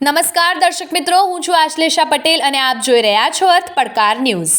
નમસ્કાર, દર્શક મિત્રો. હું છું આશ્લેષા પટેલ અને આપ જોઈ રહ્યા છો અર્થ પડકાર ન્યૂઝ.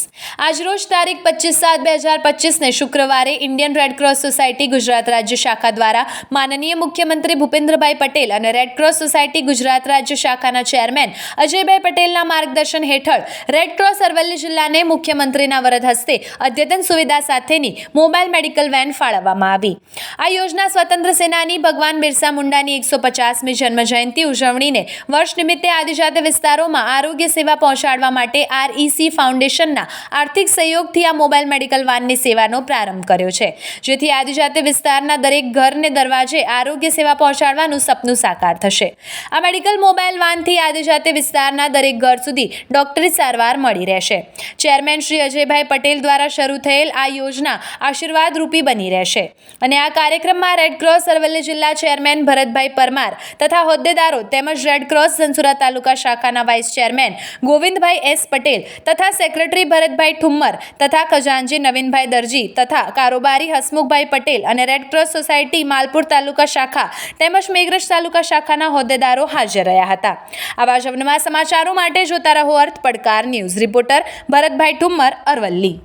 આજરોજ તારીખ પચીસ સાત બે હજાર પચીસને શુક્રવારે ઇન્ડિયન રેડક્રોસ સોસાયટી ગુજરાત રાજ્ય શાખા દ્વારા માનનીય મુખ્યમંત્રી ભૂપેન્દ્રભાઈ પટેલ અને રેડક્રોસ સોસાયટી ગુજરાત રાજ્ય શાખાના ચેરમેન અજયભાઈ પટેલના માર્ગદર્શન હેઠળ રેડક્રોસ અરવલ્લી જિલ્લાને મુખ્યમંત્રીના વરદ હસ્તે અદ્યતન સુવિધા સાથેની મોબાઈલ મેડિકલ વેન ફાળવવામાં આવી. આ યોજના સ્વતંત્ર સેનાની ભગવાન બિરસા મુંડાની એકસો પચાસમી જન્મ જયંતિ ઉજવણીને વર્ષ નિમિત્તે આદિજાતિ વિસ્તારોમાં આરોગ્ય સેવા પહોંચાડવા માટે આરઈસી ફાઉન્ડેશનના આર્થિક સહયોગથી આ મોબાઈલ મેડિકલ વાનની સેવાનો પ્રારંભ કર્યો છે. જેથી આદિજાતિ વિસ્તારના દરેક ઘરને દરવાજે આરોગ્ય સેવા પહોંચાડવાનું સપનું સાકાર થશે. આ મેડિકલ મોબાઈલ વાનથી આદિજાતિ વિસ્તારના દરેક ઘર સુધી ડોક્ટરી સારવાર મળી રહેશે. ચેરમેન શ્રી અજયભાઈ પટેલ દ્વારા શરૂ થયેલ આ યોજના આશીર્વાદ રૂપી બની રહેશે. અને આ કાર્યક્રમમાં રેડક્રોસ અરવલ્લી જિલ્લા ચેરમેન ભરતભાઈ પરમાર તથા હોદ્દેદારો તેમજ રેડક્રોસ ધનસુરા તાલુકા શાખાના vice chairman Govindbhai S Patel તથા સેક્રેટરી ભરતભાઈ ઠુમ્મર તથા ખજાનજી નવીનભાઈ દરજી તથા કારોબારી હસમુખભાઈ પટેલ અને રેડક્રોસ સોસાયટી માલપુર તાલુકા શાખા તેમજ મેઘરજ તાલુકા શાખાના હોદ્દેદારો હાજર રહ્યા હતા. આવા જ સમાચારો માટે જોતા રહો અર્થ પડકાર ન્યૂઝ રિપોર્ટર ભરતભાઈ ઠુમ્મર અરવલ્લી.